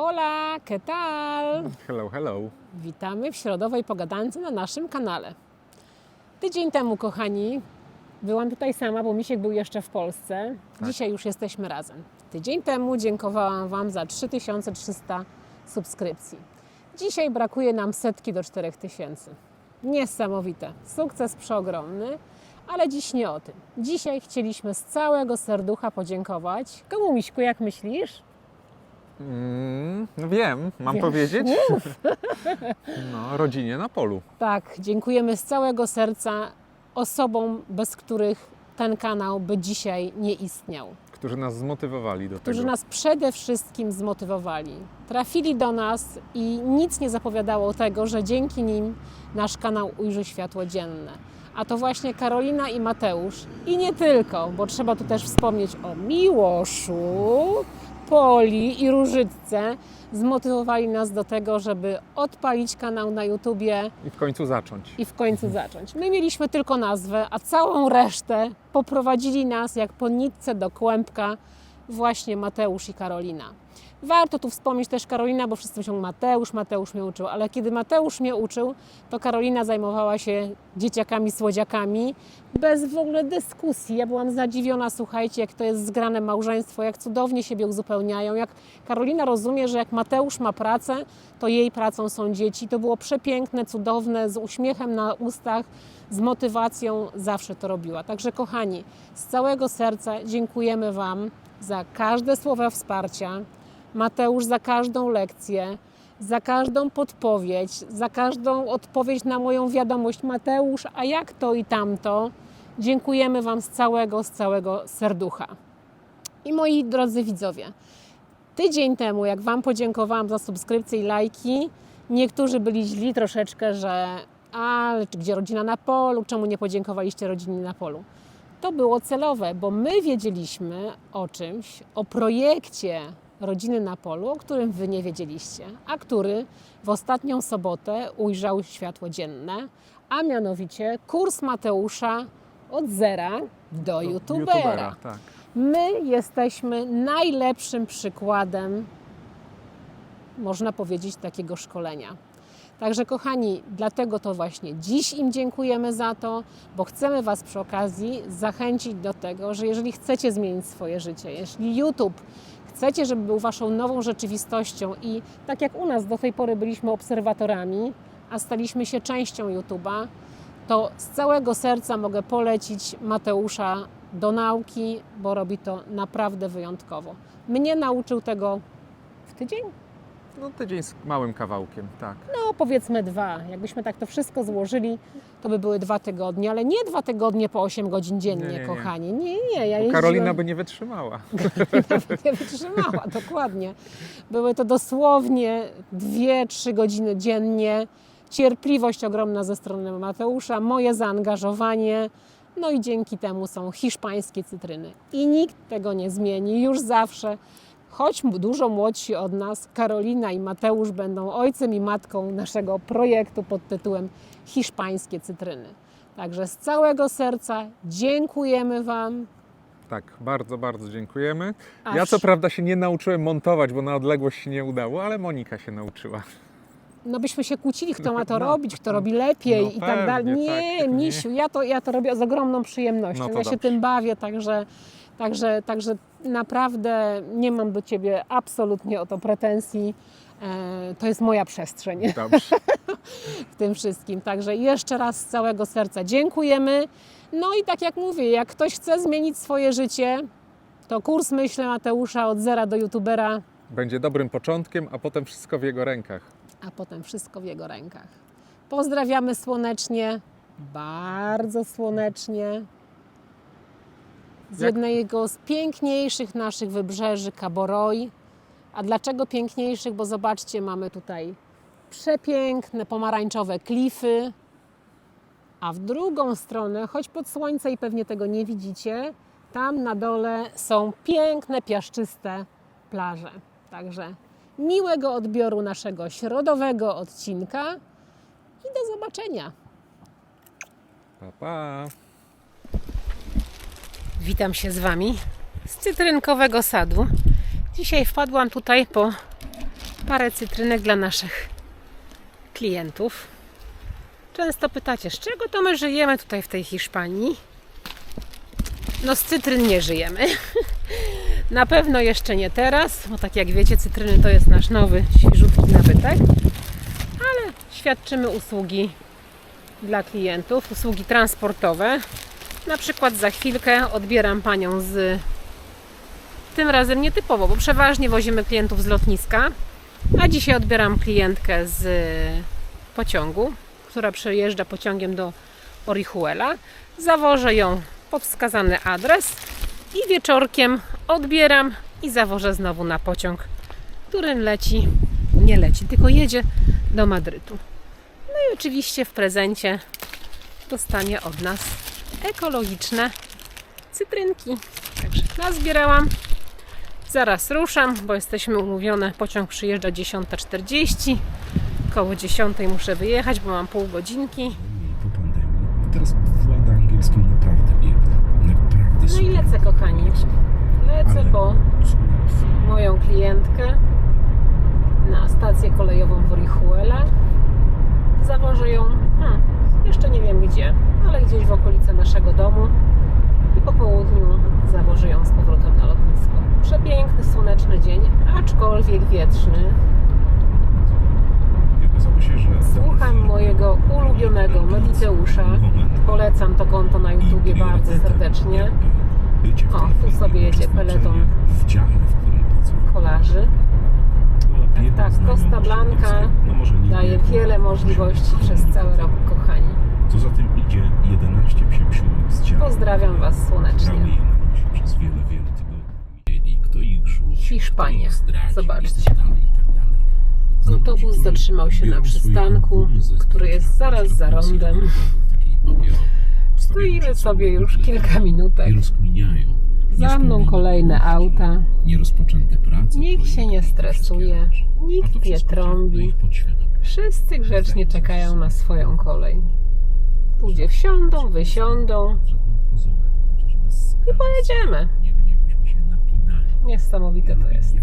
Hola, ¿qué tal? Hello, hello. Witamy w środowej pogadance na naszym kanale. Tydzień temu, kochani, byłam tutaj sama, bo Misiek był jeszcze w Polsce. Tak. Dzisiaj już jesteśmy razem. Tydzień temu dziękowałam Wam za 3300 subskrypcji. Dzisiaj brakuje nam setki do 4000. Niesamowite. Sukces przeogromny, ale dziś nie o tym. Dzisiaj chcieliśmy z całego serducha podziękować. Komu, Miśku, jak myślisz? Mm, no wiem, mam Wiesz, powiedzieć? No, rodzinie na polu. Tak, dziękujemy z całego serca osobom, bez których ten kanał by dzisiaj nie istniał. Którzy nas zmotywowali do Którzy tego. nas przede wszystkim zmotywowali. Trafili do nas i nic nie zapowiadało tego, że dzięki nim nasz kanał ujrzy światło dzienne. A to właśnie Karolina i Mateusz. I nie tylko, bo trzeba tu też wspomnieć o Miłoszu, Poli i Różytce. Zmotywowali nas do tego, żeby odpalić kanał na YouTubie I w końcu zacząć. i w końcu zacząć. My mieliśmy tylko nazwę, a całą resztę poprowadzili nas jak po nitce do kłębka właśnie Mateusz i Karolina. Warto tu wspomnieć też Karolina, bo wszyscy myślą Mateusz, Mateusz mnie uczył, ale kiedy Mateusz mnie uczył, to Karolina zajmowała się dzieciakami, słodziakami, bez w ogóle dyskusji. Ja byłam zadziwiona, słuchajcie, jak to jest zgrane małżeństwo, jak cudownie siebie uzupełniają, jak Karolina rozumie, że jak Mateusz ma pracę, to jej pracą są dzieci. To było przepiękne, cudowne, z uśmiechem na ustach, z motywacją zawsze to robiła. Także kochani, z całego serca dziękujemy Wam za każde słowa wsparcia, Mateusz za każdą lekcję, za każdą podpowiedź, za każdą odpowiedź na moją wiadomość. Mateusz, a jak to i tamto? Dziękujemy Wam z całego, z całego serducha. I moi drodzy widzowie, tydzień temu, jak Wam podziękowałam za subskrypcje i lajki, niektórzy byli źli troszeczkę, że ale gdzie rodzina na polu, czemu nie podziękowaliście rodzinie na polu? To było celowe, bo my wiedzieliśmy o czymś, o projekcie Rodziny na Polu, o którym Wy nie wiedzieliście, a który w ostatnią sobotę ujrzał światło dzienne, a mianowicie kurs Mateusza od zera do youtubera. tak. My jesteśmy najlepszym przykładem, można powiedzieć, takiego szkolenia. Także, kochani, dlatego to właśnie dziś im dziękujemy za to, bo chcemy Was przy okazji zachęcić do tego, że jeżeli chcecie zmienić swoje życie, jeśli YouTube chcecie, żeby był Waszą nową rzeczywistością i tak jak u nas do tej pory byliśmy obserwatorami, a staliśmy się częścią YouTube'a, to z całego serca mogę polecić Mateusza do nauki, bo robi to naprawdę wyjątkowo. Mnie nauczył tego w tydzień? No tydzień z małym kawałkiem, tak. No powiedzmy dwa. Jakbyśmy tak to wszystko złożyli, to by były dwa tygodnie, ale nie dwa tygodnie po 8 godzin dziennie, Nie, nie, nie. kochani. Nie, nie, ja Bo jeździłam- Karolina by nie wytrzymała. nawet nie wytrzymała, dokładnie. Były to dosłownie 2-3 godziny dziennie. Cierpliwość ogromna ze strony Mateusza, moje zaangażowanie. No i dzięki temu są hiszpańskie cytryny. I nikt tego nie zmieni, już zawsze. Choć dużo młodsi od nas, Karolina i Mateusz będą ojcem i matką naszego projektu pod tytułem Hiszpańskie cytryny. Także z całego serca dziękujemy Wam. Tak, bardzo, bardzo dziękujemy. Aż- Ja co prawda się nie nauczyłem montować, bo na odległość się nie udało, ale Monika się nauczyła. no byśmy się kłócili, kto ma to No. robić, kto robi lepiej No i tak dalej. pewnie, Nie, tak, nie. misiu, ja to, ja to robię z ogromną przyjemnością. No ja się dobrze. tym bawię, także, także, także naprawdę nie mam do Ciebie absolutnie o to pretensji. E, to jest moja przestrzeń Dobrze. w tym wszystkim. Także jeszcze raz z całego serca dziękujemy. No i tak jak mówię, jak ktoś chce zmienić swoje życie, to kurs Myślę Mateusza od zera do youtubera Będzie dobrym początkiem, a potem wszystko w jego rękach. a potem wszystko w jego rękach. Pozdrawiamy słonecznie, bardzo słonecznie. Z Jak- jednego z piękniejszych naszych wybrzeży, Kaboroi. A dlaczego piękniejszych? Bo zobaczcie, mamy tutaj przepiękne pomarańczowe klify, a w drugą stronę, choć pod słońce i pewnie tego nie widzicie, tam na dole są piękne, piaszczyste plaże. Także miłego odbioru naszego środowego odcinka i do zobaczenia. Pa, pa. Witam się z Wami z cytrynkowego sadu. Dzisiaj wpadłam tutaj po parę cytrynek dla naszych klientów. Często pytacie, z czego to my żyjemy tutaj w tej Hiszpanii? No z cytryn nie żyjemy. Na pewno jeszcze nie teraz, bo tak jak wiecie, cytryny to jest nasz nowy, świeżutki nabytek. Ale świadczymy usługi dla klientów, usługi transportowe. Na przykład za chwilkę odbieram panią z tym razem nietypowo, bo przeważnie wozimy klientów z lotniska, a dzisiaj odbieram klientkę z pociągu, która przejeżdża pociągiem do Orihuela. Zawożę ją pod wskazany adres i wieczorkiem odbieram i zawożę znowu na pociąg, którym leci, nie leci, tylko jedzie do Madrytu. No i oczywiście w prezencie dostanie od nas ekologiczne cytrynki. Także nazbierałam. Zaraz ruszam, bo jesteśmy umówione. Pociąg przyjeżdża 10.40. Koło 10 muszę wyjechać, bo mam pół godzinki. po pandemii. Teraz włada angielskim naprawdę. Naprawdę No i lecę, kochani. Lecę po moją klientkę na stację kolejową w Orihuela. Zawożę ją, hmm, jeszcze nie wiem gdzie, ale gdzieś w okolice naszego domu i po południu zawożę ją z powrotem na lotnisko. Przepiękny, słoneczny dzień, aczkolwiek wietrzny. Słucham mojego ulubionego Mediteusza. Polecam to konto na YouTubie bardzo serdecznie. O, tu sobie jedzie peleton Kolarzy. Tak, Costa Blanca daje wiele możliwości przez cały rok, kochani. Co za tym idzie 11 psiapsiłek z dział. Pozdrawiam Was słonecznie. Nosie przez wiele, wiele tygodni. Kto ich rzucił, Hiszpania. zdradził Zobaczcie. Tak dalej, tak dalej. Autobus zatrzymał się na przystanku, który jest zaraz za rondem. Stoimy sobie już kilka minutek. Za mną kolejne auta. Nikt się nie stresuje, nikt nie działa do trąbi. Wszyscy grzecznie czekają na swoją kolej. Tu gdzie wsiądą, wysiądą. I pojedziemy. Niesamowite to jest.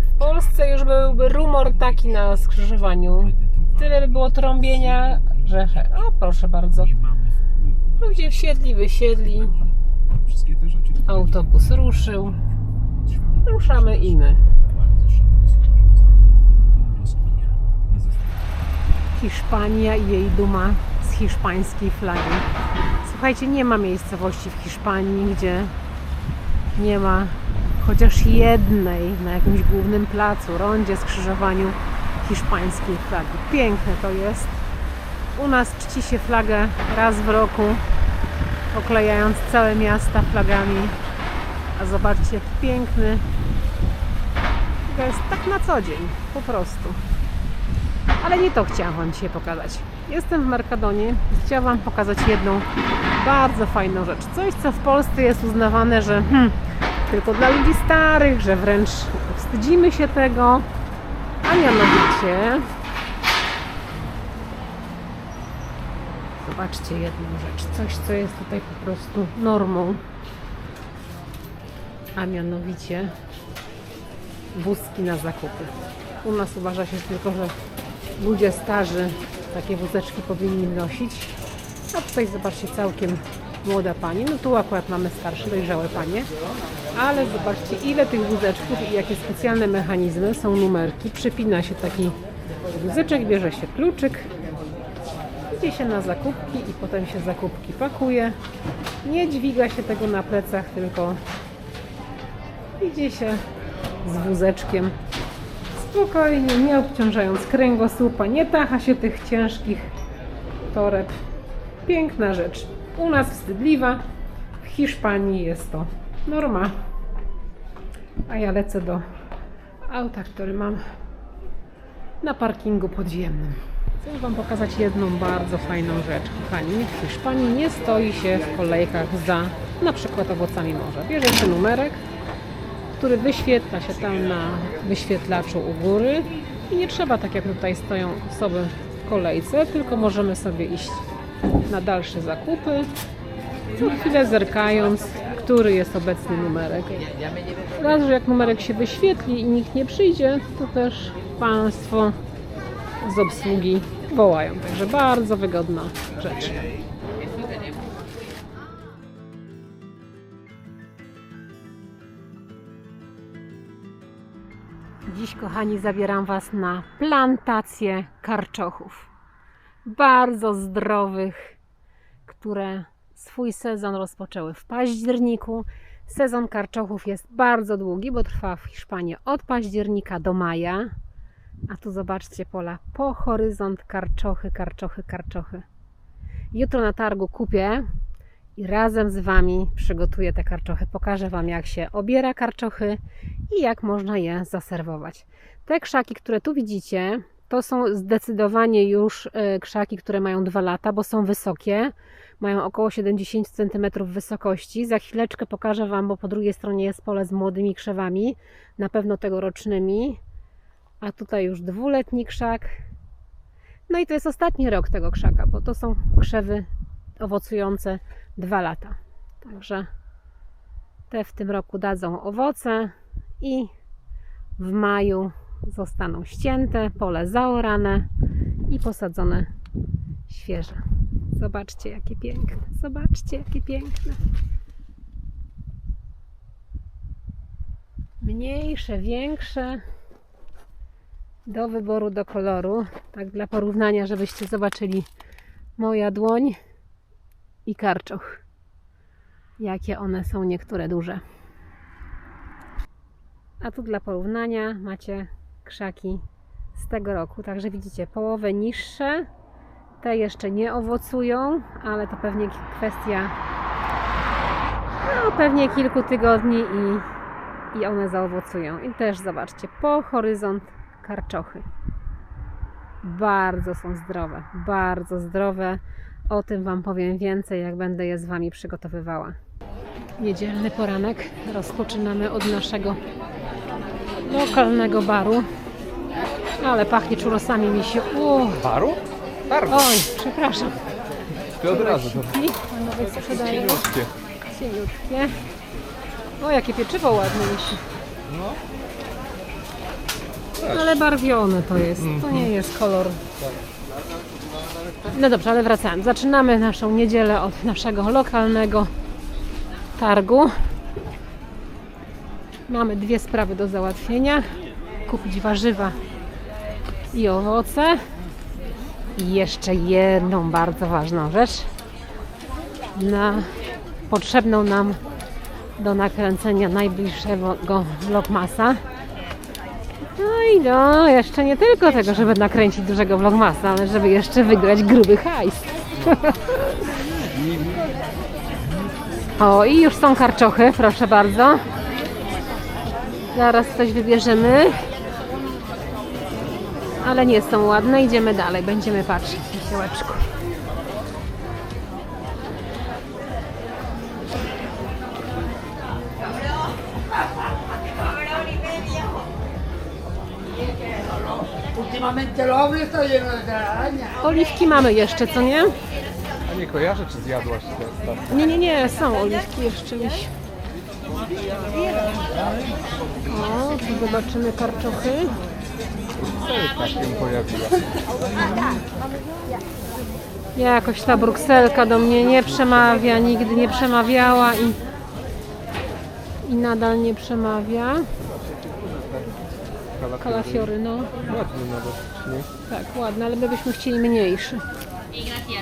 W Polsce już byłby rumor taki na skrzyżowaniu. Tyle by było trąbienia, że... O, proszę bardzo. Ludzie wsiedli, wysiedli. Autobus ruszył. Ruszamy i my. Hiszpania i jej duma hiszpańskiej flagi. Słuchajcie, nie ma miejscowości w Hiszpanii, gdzie nie ma chociaż jednej na jakimś głównym placu, rondzie, skrzyżowaniu hiszpańskiej flagi. Piękne to jest. U nas czci się flagę raz w roku, oklejając całe miasta flagami. A zobaczcie, jak piękny. To jest tak na co dzień, po prostu. Ale nie to chciałam Wam dzisiaj pokazać. Jestem w Mercadonie i chciałam Wam pokazać jedną bardzo fajną rzecz. Coś, co w Polsce jest uznawane, że hmm, tylko dla ludzi starych, że wręcz wstydzimy się tego. A mianowicie... Zobaczcie jedną rzecz. Coś, co jest tutaj po prostu normą. A mianowicie wózki na zakupy. U nas uważa się tylko, że ludzie starzy takie wózeczki powinni nosić. A tutaj zobaczcie całkiem młoda pani. No tu akurat mamy starsze, dojrzałe panie. Ale zobaczcie ile tych wózeczków i jakie specjalne mechanizmy. Są numerki. Przypina się taki wózeczek, bierze się kluczyk. Idzie się na zakupki i potem się zakupki pakuje. Nie dźwiga się tego na plecach, tylko idzie się z wózeczkiem spokojnie, nie obciążając kręgosłupa, nie tacha się tych ciężkich toreb. Piękna rzecz. U nas wstydliwa, w Hiszpanii jest to norma. A ja lecę do auta, który mam na parkingu podziemnym. Chcę Wam pokazać jedną bardzo fajną rzecz, kochani. W Hiszpanii nie stoi się w kolejkach za na przykład owocami morza. Bierze się numerek, który wyświetla się tam na wyświetlaczu u góry i nie trzeba tak jak tutaj stoją osoby w kolejce, tylko możemy sobie iść na dalsze zakupy, co chwilę zerkając, który jest obecny numerek. Raz, że jak numerek się wyświetli i nikt nie przyjdzie, to też Państwo z obsługi wołają. Także bardzo wygodna rzecz. Kochani, zabieram Was na plantację karczochów. Bardzo zdrowych, które swój sezon rozpoczęły w październiku. Sezon karczochów jest bardzo długi, bo trwa w Hiszpanii od października do maja. A tu zobaczcie pola po horyzont karczochy, karczochy, karczochy. Jutro na targu kupię i razem z Wami przygotuję te karczochy. Pokażę Wam, jak się obiera karczochy i jak można je zaserwować. Te krzaki, które tu widzicie, to są zdecydowanie już e, krzaki, które mają 2 lata, bo są wysokie. Mają około 70 cm wysokości. Za chwileczkę pokażę Wam, bo po drugiej stronie jest pole z młodymi krzewami, na pewno tegorocznymi. A tutaj już dwuletni krzak. No i to jest ostatni rok tego krzaka, bo to są krzewy owocujące 2 lata. Także te w tym roku dadzą owoce i w maju zostaną ścięte, pole zaorane i posadzone świeże. Zobaczcie, jakie piękne. Zobaczcie, jakie piękne. Mniejsze, większe. Do wyboru, do koloru. Tak dla porównania, żebyście zobaczyli moja dłoń i karczoch. Jakie one są niektóre duże. A tu dla porównania macie krzaki z tego roku. Także widzicie, połowę niższe. Te jeszcze nie owocują, ale to pewnie kwestia no, pewnie kilku tygodni i, i one zaowocują. I też zobaczcie, po horyzont karczochy. Bardzo są zdrowe, bardzo zdrowe. O tym Wam powiem więcej, jak będę je z Wami przygotowywała. Niedzielny poranek rozpoczynamy od naszego lokalnego baru. Ale pachnie czurosami mi się. O, Baru? Targu. oj, przepraszam. Ty od razu. To I panowie sprzedają cieniutkie. cieniutkie. O, jakie pieczywo ładne wisi. No. Ale barwione to jest. To nie jest kolor. No dobrze, ale wracając. Zaczynamy naszą niedzielę od naszego lokalnego targu. Mamy dwie sprawy do załatwienia. Kupić warzywa i owoce. I jeszcze jedną bardzo ważną rzecz. Na potrzebną nam do nakręcenia najbliższego vlogmasa. No i no, jeszcze nie tylko tego, żeby nakręcić dużego vlogmasa, ale żeby jeszcze wygrać gruby hajs. o, i już są karczochy, proszę bardzo. Zaraz coś wybierzemy. Ale nie są ładne, idziemy dalej, będziemy patrzeć na siołeczku. Últimamente el hombre está lleno de telarañas. Oliwki mamy jeszcze, co nie? A nie kojarzę, czy zjadłaś te ostatnie. Nie, nie, nie, są oliwki jeszcze gdzieś. O, tu zobaczymy karczochy. Tak się pojawiła. Jakoś ta brukselka do mnie nie przemawia, nigdy nie przemawiała i, i nadal nie przemawia. Kalafiory, no. Ładny nawet, nie? Tak, ładny, ale my byśmy chcieli mniejszy.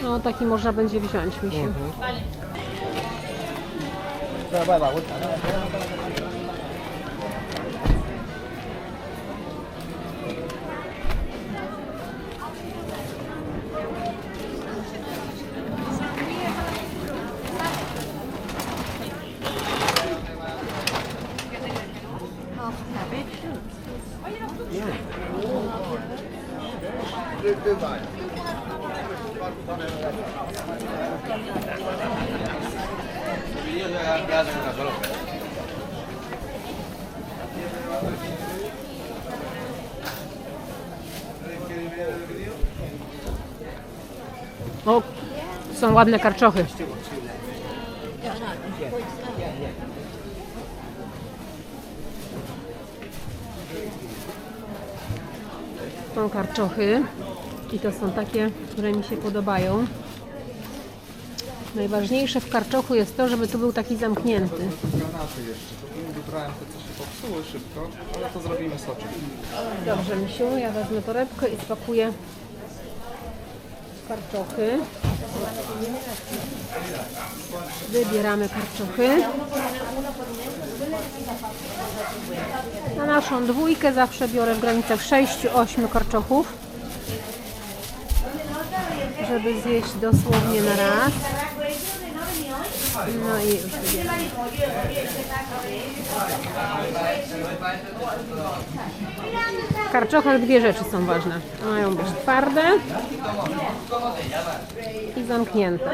No, taki można będzie wziąć, mi się. O, są ładne karczochy. Są karczochy i to są takie, które mi się podobają. Najważniejsze w karczochu jest to, żeby tu był taki zamknięty. Granaty jeszcze. Wybrałem te, co się popsuły szybko, ale to zrobimy soczek. Dobrze, Misiu, ja wezmę torebkę i spakuję karczochy. Wybieramy karczochy. Na naszą dwójkę zawsze biorę w granicach 6-8 karczochów, żeby zjeść dosłownie na raz. No i już wybieram. W karczochach dwie rzeczy są ważne. Mają być twarde i zamknięte.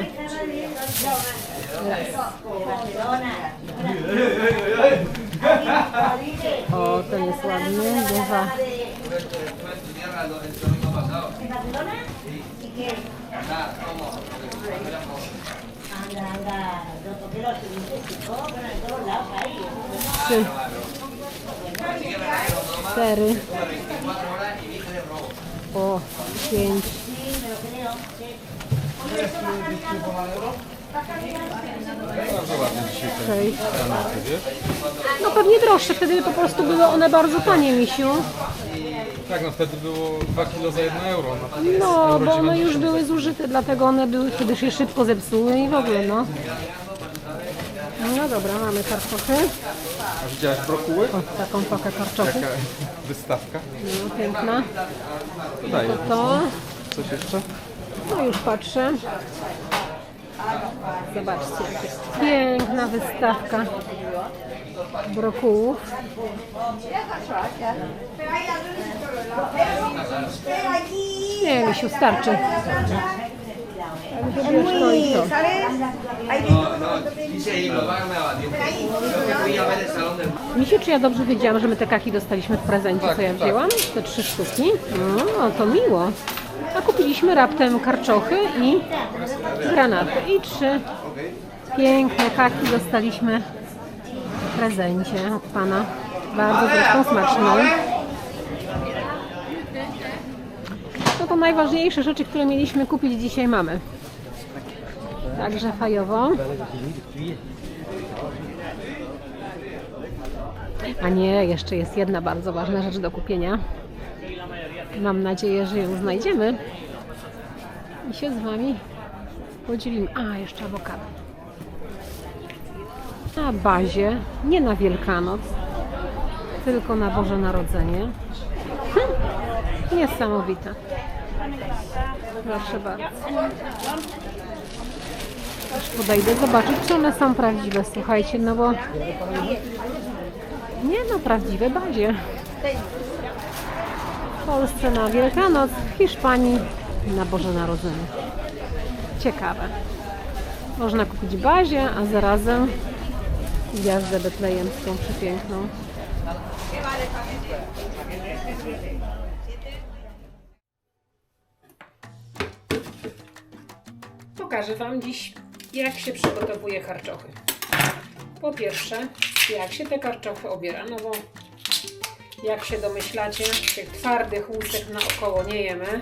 O, ten jest ładny, bywa. Trzy. Cztery. O, pięć. Bardzo ładnie dzisiaj te Sześć. granaty, wiesz? No pewnie droższe, wtedy po prostu były one bardzo tanie, misiu. Tak, no wtedy było 2 kilo za 1 euro. No, No, bo one 90. już były zużyte, dlatego one były wtedy się szybko zepsuły i w ogóle, no. No dobra, mamy karczochy. A widziałaś brokuły? O, taką pakę karczochów. Taka wystawka. No, piękna. Tutaj To, coś jeszcze? no już patrzę. Zobaczcie, jak jest piękna wystawka brokułów. Nie, Misiu, starczy. Wybierz to i to. Misiu, czy ja dobrze wiedziałam, że my te kaki dostaliśmy w prezencie, Tak, co ja tak. wzięłam? Te trzy sztuki? No, to miło. A kupiliśmy raptem karczochy i granaty. I trzy piękne kaki dostaliśmy prezencie od Pana. Bardzo zresztą smaczne. No to najważniejsze rzeczy, które mieliśmy kupić dzisiaj mamy. Także fajowo. A nie, jeszcze jest jedna bardzo ważna rzecz do kupienia. Mam nadzieję, że ją znajdziemy. I się z Wami podzielimy. A, jeszcze awokado. Na bazie, nie na Wielkanoc, tylko na Boże Narodzenie. Hm, niesamowite. Proszę bardzo. Aż podejdę zobaczyć, czy one są prawdziwe. Słuchajcie, no bo nie no, prawdziwe bazie. W Polsce na Wielkanoc, w Hiszpanii na Boże Narodzenie. Ciekawe. Można kupić bazie, a zarazem gwiazdę betlejemską przepiękną. Pokażę Wam dziś, jak się przygotowuje karczochy. Po pierwsze, jak się te karczochy obiera, no bo jak się domyślacie, tych twardych łusek naokoło nie jemy,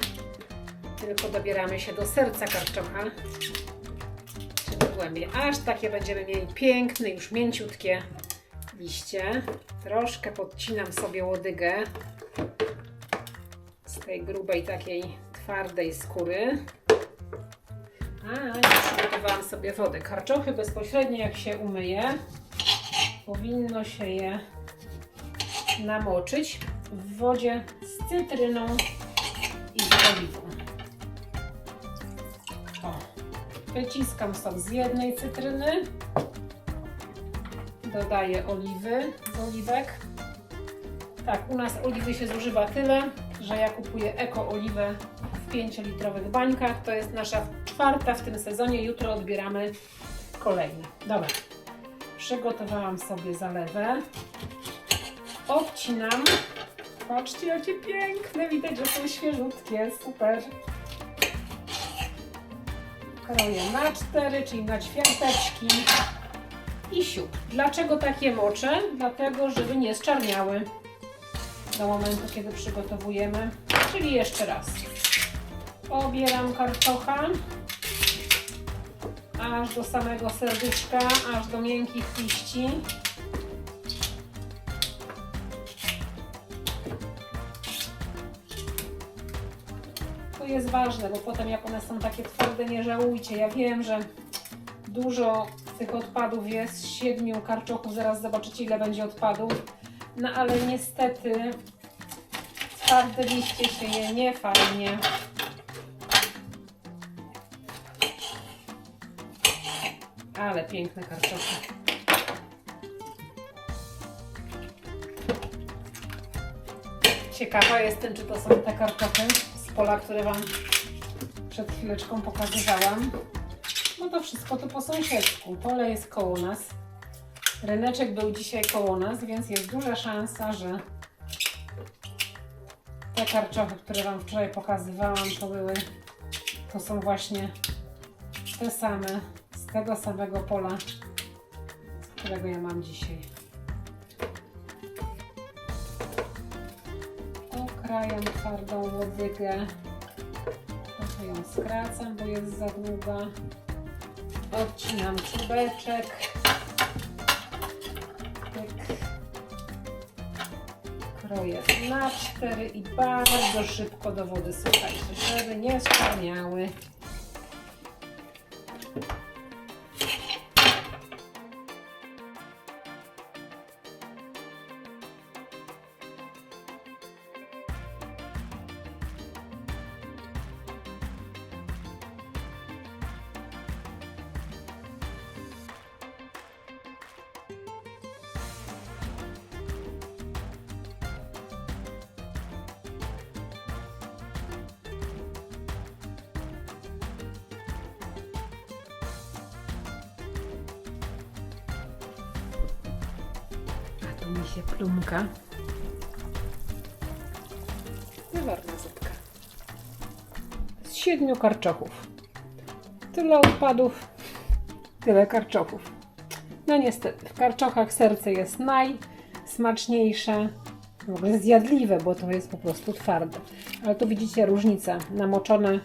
tylko dobieramy się do serca karczocha, głębiej. Aż takie będziemy mieli piękne, już mięciutkie liście. Troszkę podcinam sobie łodygę z tej grubej, takiej twardej skóry. A, już przygotowałam sobie wodę. Karczochy bezpośrednio jak się umyje, powinno się je namoczyć w wodzie z cytryną i z oliwą. Wyciskam sok z jednej cytryny, dodaję oliwy z oliwek. Tak, u nas oliwy się zużywa tyle, że ja kupuję eko oliwę w 5-litrowych bańkach. To jest nasza czwarta w tym sezonie. Jutro odbieramy kolejne. Dobra. Przygotowałam sobie zalewę. Odcinam. Patrzcie, jakie piękne. Widać, że są świeżutkie. Super. Kroję na cztery, czyli na ćwiarteczki. I siup. Dlaczego takie moczę? Dlatego, żeby nie zczarniały. do momentu, kiedy przygotowujemy. Czyli jeszcze raz. Obieram karczocha aż do samego serduszka, aż do miękkich liści. Jest ważne, bo potem jak one są takie twarde, nie żałujcie. Ja wiem, że dużo tych odpadów jest, siedmiu karczochów, zaraz zobaczycie ile będzie odpadów. No ale niestety twarde liście się je nie fajnie. Ale piękne karczochy. Ciekawa jestem, czy to są te z pola, które Wam przed chwileczką pokazywałam. No to wszystko tu po sąsiedzku. Pole jest koło nas. Ryneczek był dzisiaj koło nas, więc jest duża szansa, że te karczochy, które Wam wczoraj pokazywałam, to były, to są właśnie te same, z tego samego pola, z którego ja mam dzisiaj. Okrajam twardą łodygę. Trochę ją skracam, bo jest za długa. Odcinam czubeczek. Pyk. Kroję na cztery i bardzo szybko do wody słuchajcie, żeby nie szczerniały. Tu mi się plumka. Wywarna zupka. Z siedmiu karczochów. Tyle odpadów, tyle karczochów. No niestety, w karczochach serce jest najsmaczniejsze. W ogóle zjadliwe, bo to jest po prostu twarde. Ale tu widzicie różnicę. Namoczone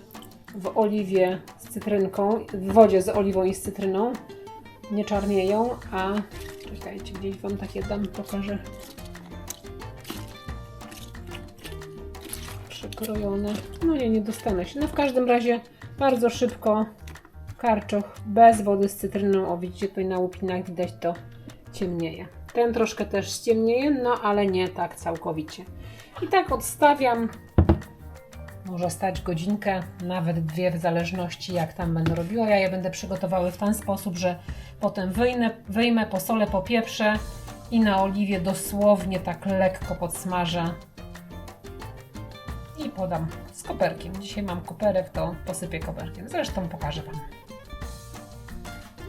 w oliwie z cytrynką, w wodzie z oliwą i z cytryną. Nie czarnieją, a Czekajcie, gdzieś Wam takie dam, pokażę. Przekrojone. No nie, nie dostanę się. No w każdym razie bardzo szybko karczoch bez wody z cytryną. O, widzicie tutaj na łupinach widać to ciemnieje. Ten troszkę też ściemnieje, no ale nie tak całkowicie. I tak odstawiam. Może stać godzinkę, nawet dwie, w zależności jak tam będę robiła. Ja je będę przygotowały w ten sposób, że potem wyjmę, wyjmę posolę, popieprzę i na oliwie dosłownie tak lekko podsmażę i podam z koperkiem. Dzisiaj mam koperek, to posypię koperkiem. Zresztą pokażę Wam.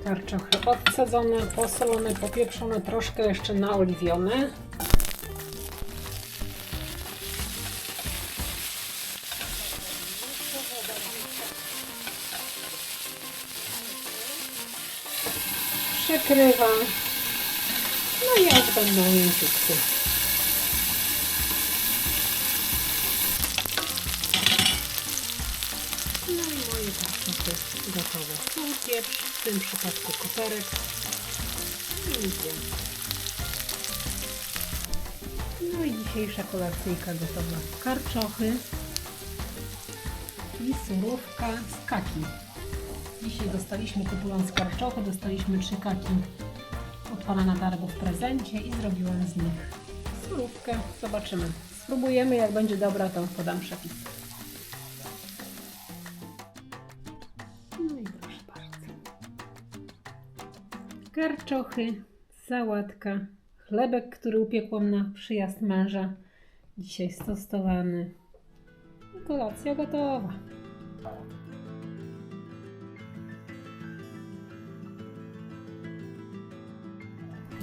Karczochy odsadzone, posolone, popieprzone, troszkę jeszcze naoliwione. Przekrywam. No i aż będą mięciutkie. No i moje kartofle gotowe. Sól, pieprz, w tym przypadku koperek. I. No i dzisiejsza kolacyjka gotowa. Karczochy i surówka z kaki. Dzisiaj dostaliśmy, kupując karczochy, dostaliśmy trzy kaki od pana Nadarego w prezencie i zrobiłam z nich surówkę. Zobaczymy. Spróbujemy, jak będzie dobra, to podam przepis. No i proszę bardzo. Karczochy, sałatka, chlebek, który upiekłam na przyjazd męża. Dzisiaj stosowany. Kolacja gotowa.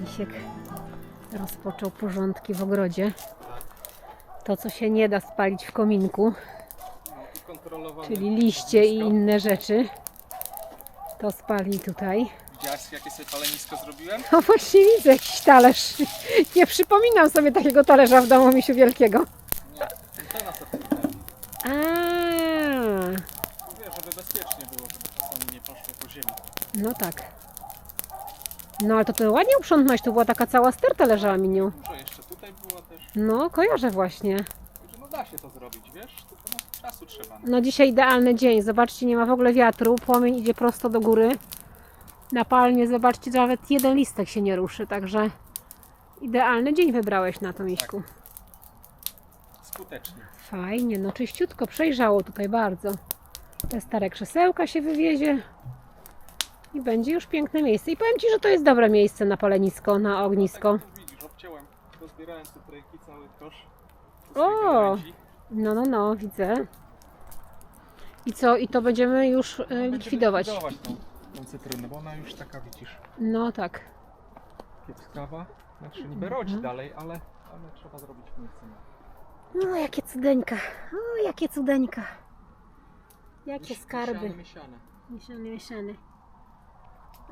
Misiek rozpoczął porządki w ogrodzie. To, co się nie da spalić w kominku, czyli liście i inne rzeczy, to spali tutaj. Widziałaś jakie sobie palenisko zrobiłem? No właśnie widzę jakiś talerz. Nie przypominam sobie takiego talerza w domu misiu wielkiego. Nie, to na to A, Mówię, żeby bezpiecznie było, żeby czasami nie poszło po ziemi. no tak. No ale to ty ładnie uprzątnąłeś, tu była taka cała sterta leżała miniu. Dużo jeszcze tutaj było też. No, kojarzę właśnie. No da się to zrobić, wiesz? Tylko no, czasu trzeba. No dzisiaj idealny dzień. Zobaczcie, nie ma w ogóle wiatru. Płomień idzie prosto do góry. Na palmie, zobaczcie, że nawet jeden listek się nie ruszy, także idealny dzień wybrałeś na to, Miśku. Skutecznie. Fajnie, no czyściutko, przejrzało tutaj bardzo. Te stare krzesełka się wywiezie i będzie już piękne miejsce. I powiem Ci, że to jest dobre miejsce na palenisko, na ognisko. Tak, widzisz, obciąłem, rozbierałem cytryjki, cały kosz. O! No, no, no, widzę. I co, i to będziemy już e, likwidować. likwidować tą, tą cytrynę, bo ona już taka, widzisz, No tak. kiepskawa. Znaczy niby rodzi dalej, ale, ale trzeba zrobić funkcję. No, jakie cudeńka. O, jakie cudeńka. Jakie skarby. Miesiane. Miesiany, miesiany.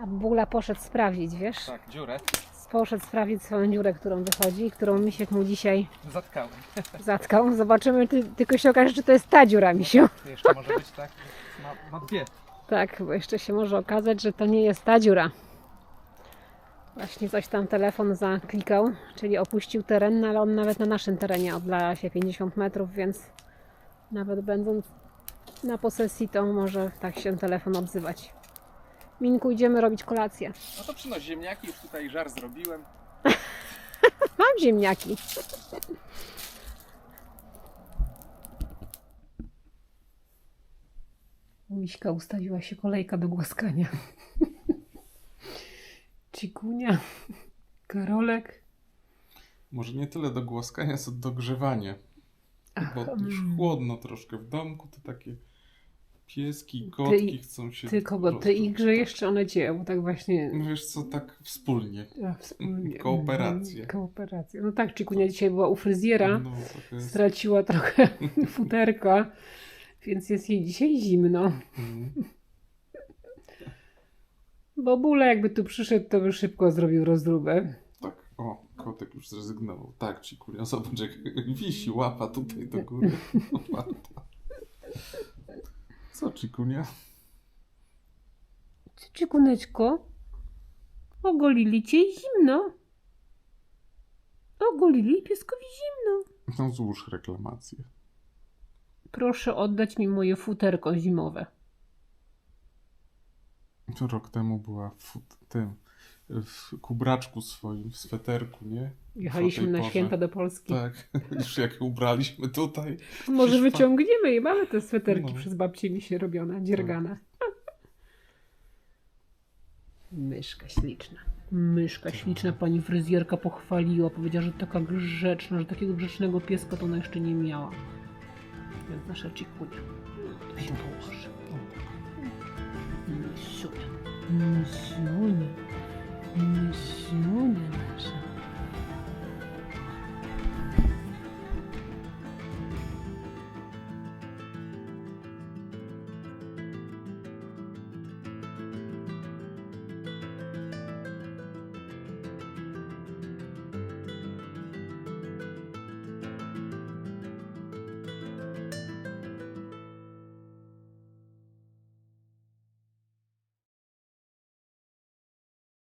A Bula poszedł sprawdzić, wiesz? Tak, dziurę Poszedł sprawdzić swoją dziurę, którą wychodzi, którą Misiek mu dzisiaj zatkałem. zatkał. Zobaczymy, ty, tylko się okaże, czy to jest ta dziura, Misiu. Jeszcze może być tak, ma, ma dwie. Tak, bo jeszcze się może okazać, że to nie jest ta dziura. Właśnie coś tam telefon zaklikał, czyli opuścił teren, no ale on nawet na naszym terenie oddala się 50 metrów, więc nawet będąc na posesji, to może tak się telefon odzywać. Minku, idziemy robić kolację. No to przynoś ziemniaki, już tutaj żar zrobiłem. Mam ziemniaki. U Miśka ustawiła się kolejka do głaskania. Cikunia, Karolek. Może nie tyle do głaskania, co dogrzewanie. Bo już mm. chłodno troszkę w domku, to takie pieski, Ty- kotki chcą się... Ty kogo? Ty rozruszać. ich grzejesz, czy one cię? Bo tak właśnie... No wiesz co, tak wspólnie. a, wspólnie. Kooperację. Mhm, Kooperację. No tak, Cikunia dzisiaj była u fryzjera. No, trochę jest... Straciła trochę futerka, więc jest jej dzisiaj zimno. Mm. Bo Bula jakby tu przyszedł, to by szybko zrobił rozdróbę. Tak, o, kotek już zrezygnował. Tak, cikunia, zobacz jak wisi łapa tutaj do góry. Oparta. Co, cikunia? Czykuneczko, ogolili cię i zimno. Ogolili pieskowi zimno. No złóż reklamację. Proszę oddać mi moje futerko zimowe. To rok temu była fut- tym, w kubraczku swoim, w sweterku, nie? Jechaliśmy na porze. święta do Polski. Tak, już jak ubraliśmy tutaj. Może wyciągniemy i mamy te sweterki No. przez babcię mi się robione, dziergane. Myszka śliczna. Myszka śliczna. Pani fryzjerka pochwaliła. Powiedziała, że taka grzeczna, że takiego grzecznego pieska to ona jeszcze nie miała. Więc nasza cikunia. Tu się położy. 面白いね。